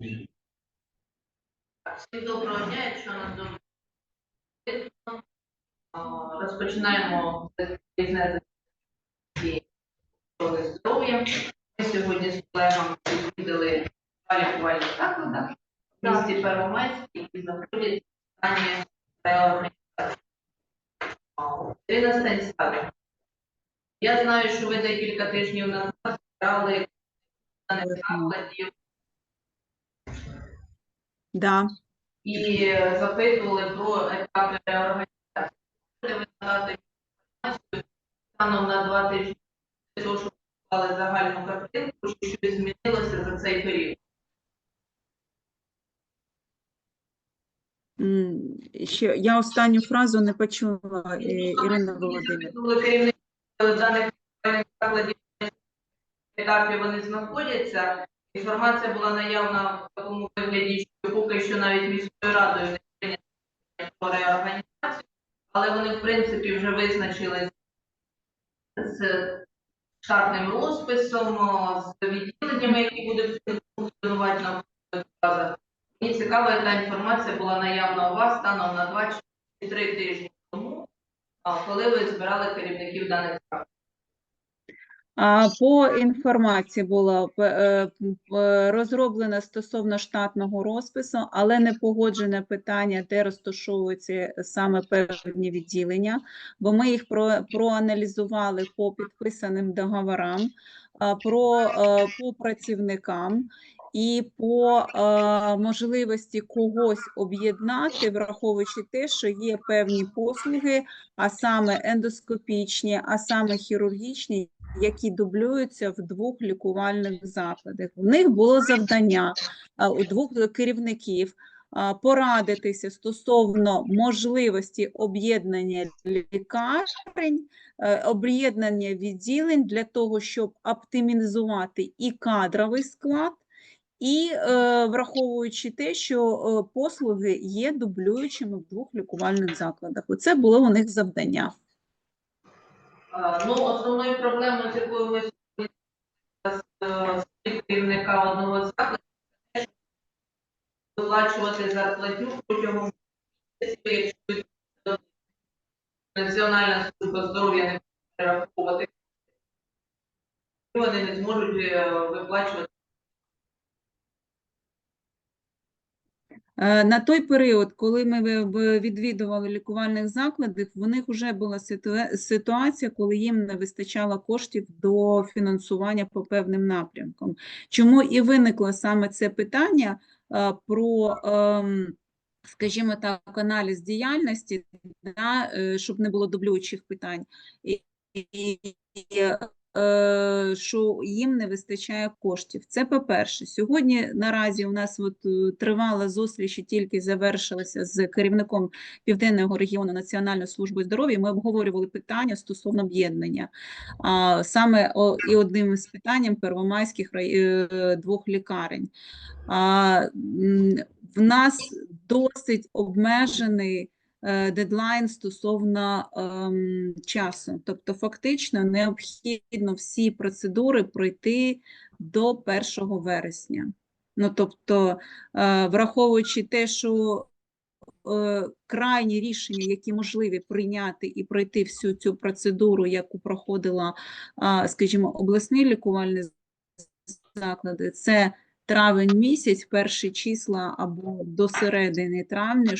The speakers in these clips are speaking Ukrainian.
Всім доброго дня, якщо нас добре. Розпочинаємо різне здоров'я. Ми сьогодні з колегами відвідали два лікувальні заклади в місті Первомайськ, які знаходяться в стані реорганізації. Ірина Станіславівна, я знаю, що ви декілька тижнів назад збирали даних закладів Да. і е, запитували про етапи реорганізації. Можете ви надати інформацію станом на два тижні того, загальну картинку, що щось змінилося за цей період? Ще я останню фразу не почула, е, Ірина Ми Володимирівна. даних закладів, на етапі вони знаходяться. Інформація була наявна в такому вигляді, що поки що навіть міською радою не прийнято реорганізацію, але вони, в принципі, вже визначились з штатним розписом, з відділеннями, які будуть функціонувати на базах. Мені цікава, яка інформація була наявна у вас станом на 2 чи 3 тижні тому, коли ви збирали керівників даних закладів. По інформації було п- е, м, е, розроблено стосовно штатного розпису, але не погоджене питання, де розташовуються саме певні відділення, бо ми їх про, проаналізували по підписаним договорам, про, е, по працівникам і по е, можливості когось об'єднати, враховуючи те, що є певні послуги, а саме ендоскопічні, а саме хірургічні, які дублюються в двох лікувальних закладах. В них було завдання у двох керівників порадитися стосовно можливості об'єднання лікарень, е, об'єднання відділень для того, щоб оптимізувати і кадровий склад. І е, враховуючи те, що е, послуги є дублюючими в двох лікувальних закладах, оце було у них завдання. А, Ну, основною проблемою, з якою ми сьогодні з е, керівника одного закладу, виплачувати зарплатню протягом місяців, якщо Національна служба здоров'я не буде рахувати, вони не зможуть е, виплачувати. На той період, коли ми відвідували лікувальних закладів, в них вже була ситуація, коли їм не вистачало коштів до фінансування по певним напрямкам. Чому і виникло саме це питання е, про, ем, скажімо так, аналіз діяльності, е, щоб не було дублюючих питань. І, е, що їм не вистачає коштів. Це по-перше. Сьогодні наразі у нас от е, тривала зустріч і тільки завершилася з керівником Південного регіону Національної служби здоров'я. Ми обговорювали питання стосовно об'єднання. А, Саме і одним з питанням первомайських е, двох лікарень. В нас досить обмежений е, дедлайн стосовно ем, часу. Тобто, фактично необхідно всі процедури пройти до 1 вересня. Ну, тобто, е, враховуючи те, що е, крайні рішення, які можливі прийняти і пройти всю цю процедуру, яку проходила, а, скажімо, обласні лікувальні заклади, це травень місяць, перші числа або до середини травня,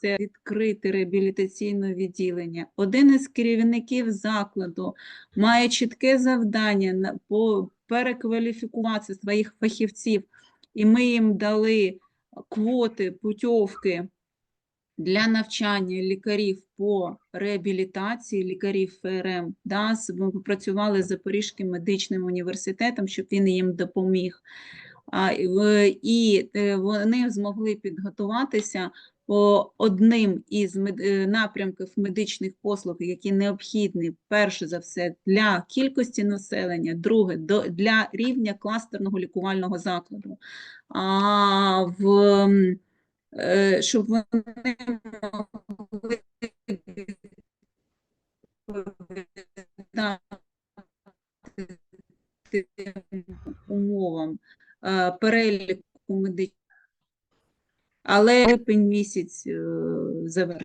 це відкрити реабілітаційне відділення. Один із керівників закладу має чітке завдання перекваліфікувати своїх фахівців, і ми їм дали квоти, путівки для навчання лікарів по реабілітації, лікарів ФРМ. Да, ми попрацювали з Запорізьким медичним університетом, щоб він їм допоміг. А, і е, вони змогли підготуватися о, одним із мед- е, напрямків медичних послуг, які необхідні, перше за все, для кількості населення, друге до, для рівня кластерного лікувального закладу. А в е, щоб вони могли умовам е, переліку медичних, але липень місяць е.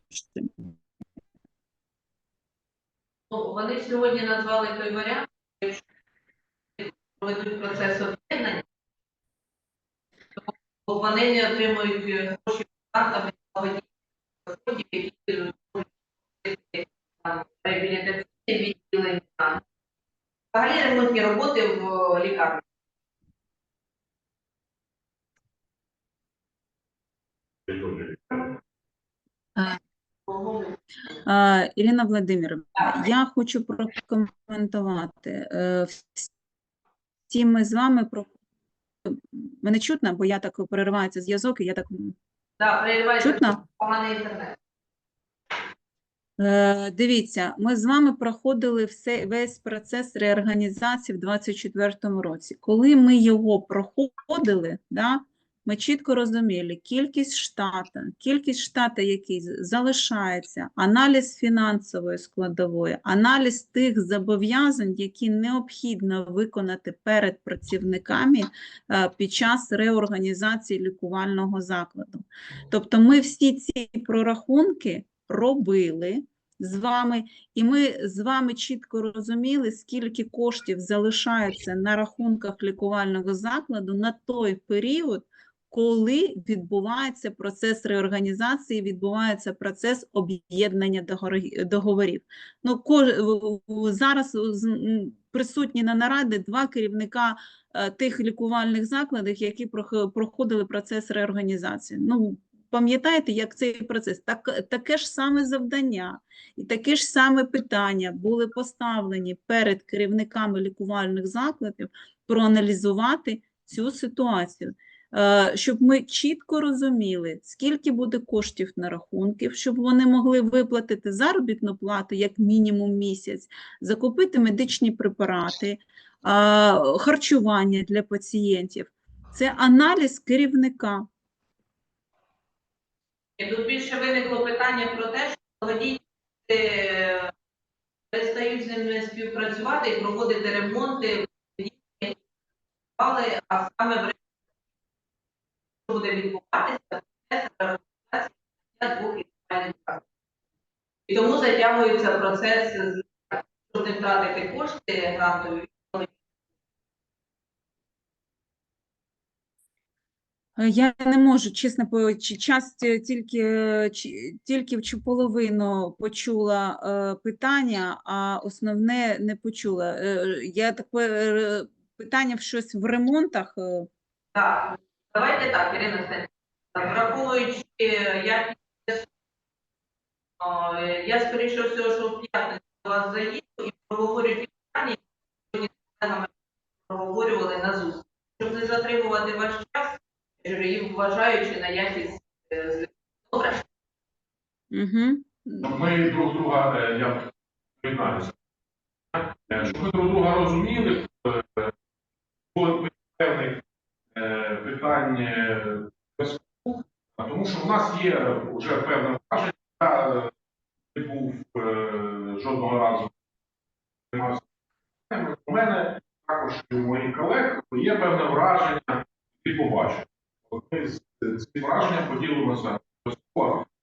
Ну, вони сьогодні назвали той варіант, якщо проведуть процес об'єднання, то вони не отримують е, гроші грантами благодійних фондів, які реабілітаційні відділення. Взагалі ремонтні роботи в е, лікарні. Е, Ірина Владимирівна, я хочу прокоментувати. Е, Всі ми з вами про мене чутно, бо я так переривається зв'язок, і я так Да, чутно. поганий інтернет. Е, Дивіться, ми з вами проходили все, весь процес реорганізації в 2024 році. Коли ми його проходили, да, ми чітко розуміли кількість штата, кількість штата, який залишається, аналіз фінансової складової, аналіз тих зобов'язань, які необхідно виконати перед працівниками е, під час реорганізації лікувального закладу. Тобто ми всі ці прорахунки робили з вами, і ми з вами чітко розуміли, скільки коштів залишається на рахунках лікувального закладу на той період, коли відбувається процес реорганізації, відбувається процес об'єднання договорів. Ну, зараз присутні на нараді два керівника е, тих лікувальних закладів, які проходили процес реорганізації. Ну, пам'ятаєте, як цей процес? Так, таке ж саме завдання і таке ж саме питання були поставлені перед керівниками лікувальних закладів проаналізувати цю ситуацію. Е, Щоб ми чітко розуміли, скільки буде коштів на рахунків, щоб вони могли виплатити заробітну плату як мінімум місяць, закупити медичні препарати, харчування для пацієнтів. Це аналіз керівника. Тут більше виникло питання про те, що благодійні е, перестають з ними співпрацювати і проводити ремонти, а саме в буде відбуватися процес реорганізації двох лікувальних закладів. І тому затягується процес, з- не втратити кошти грантові. Е, Я не можу, чесно, час ті- тільки, е, чи- половину почула е, питання, а основне не почула. Е, Я так питання в щось в ремонтах. е, Так, давайте так, Ірина Станіславівна, враховуючи е, якість, е, я скоріше всього, що в п'ятницю до вас заїду і проговорю ті питання, які сьогодні з колегами проговорювали на зустріч. Щоб не затримувати ваш час, і вважаючи на якість. Добре? Угу. Ми друг друга, е, я приєднаюся, Е, щоб ми друг друга розуміли, е, було певних е, питань е, зв'язку, а тому що в нас є вже певне враження, я е, не був е, жодного разу займався. У мене також і у моїх колег є певне враження і побачення. Ми з цим враженням поділимося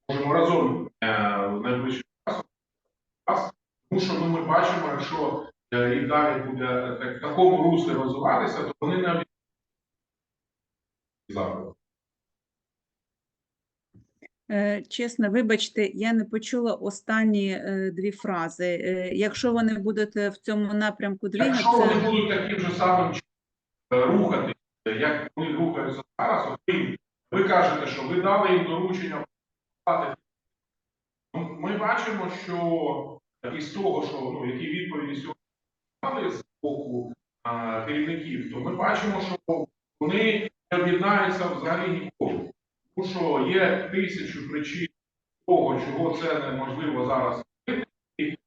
можемо разом е, в найближчий час, тому що ну, ми бачимо, якщо е, і далі буде так, в такому руслі розвиватися, то вони не. Е, Чесно, вибачте, я не почула останні е, дві фрази. Е, Якщо вони будуть е, в цьому напрямку Якщо вони будуть таким же самим е, рухати, як вони рухаються зараз, ви, ви кажете, що ви дали їм доручення. Ну, Ми бачимо, що із того, що ну, які відповіді сьогодні дали з боку керівників, то ми бачимо, що вони не об'єднаються взагалі ніколи. Тому що є тисячу причин того, чого це неможливо зараз робити,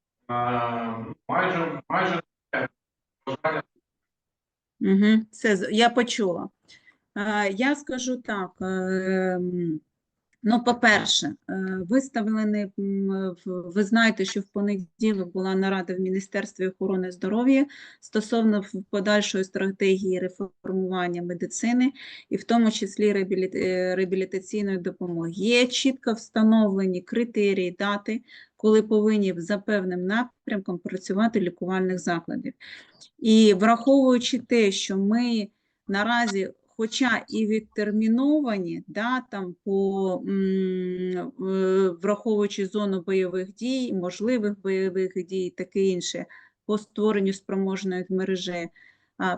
майже майже бажання Угу, все, я почула. Я скажу так. Ну, по-перше, е, виставлений, ви знаєте, що в понеділок була нарада в Міністерстві охорони здоров'я стосовно подальшої стратегії реформування медицини, і в тому числі е, реабілітаційної допомоги. Є чітко встановлені критерії, дати, коли повинні за певним напрямком працювати лікувальних закладів. І враховуючи те, що ми наразі, хоча і відтерміновані, да, там по, враховуючи зону бойових дій, можливих бойових дій таке інше, по створенню спроможної мережі,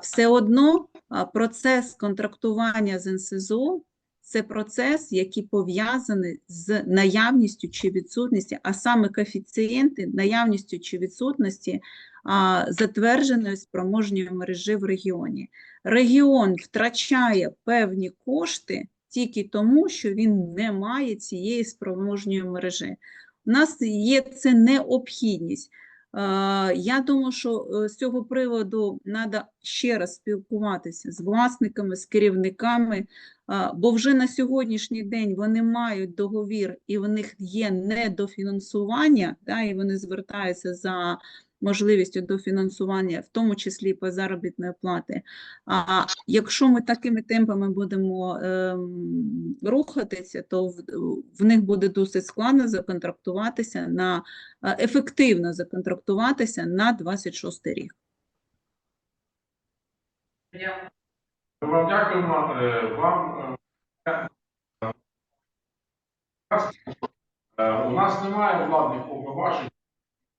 все одно процес контрактування з НСЗО це процес, який пов'язаний з наявністю чи відсутністю, а саме коефіцієнти наявністю чи відсутності затвердженої спроможної мережі в регіоні. Регіон втрачає певні кошти тільки тому, що він не має цієї спроможної мережі. У нас є це необхідність. Я думаю, що е, з цього приводу треба ще раз спілкуватися з власниками, з керівниками, бо вже на сьогоднішній день вони мають договір і в них є недофінансування, і вони звертаються за можливістю дофінансування, в тому числі по заробітної плати. А якщо ми такими темпами будемо ем, рухатися, то в, в них буде досить складно законтрактуватися на е, ефективно законтрактуватися на 26 рік. Вам дякуємо. Е, Вам е, е, у нас немає владних повноважень,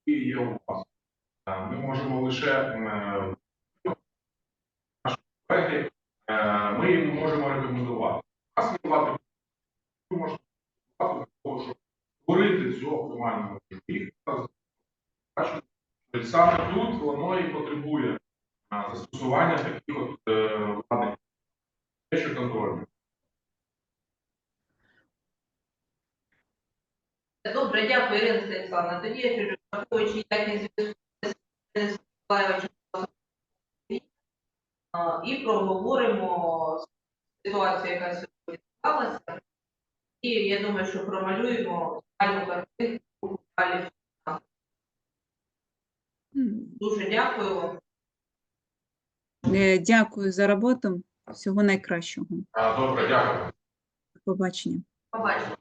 які є у вас. Е, Ми можемо лише е, колеги, е, ми їм можемо рекомендувати. У нас є владні ви можете щоб створити цю оптимальну можливість. Саме тут воно і потребує застосування таких от владних що контролю. Добре, дякую, Ірина Станіславовна. Тоді я кажу, враховуючи якість зв'язку і проговоримо ситуацію, яка сьогодні склалася. І я думаю, що промалюємо загальну картинку далі. Дуже дякую. е, Дякую за роботу. Всього найкращого. Добре, дякую. До побачення. Побачимо.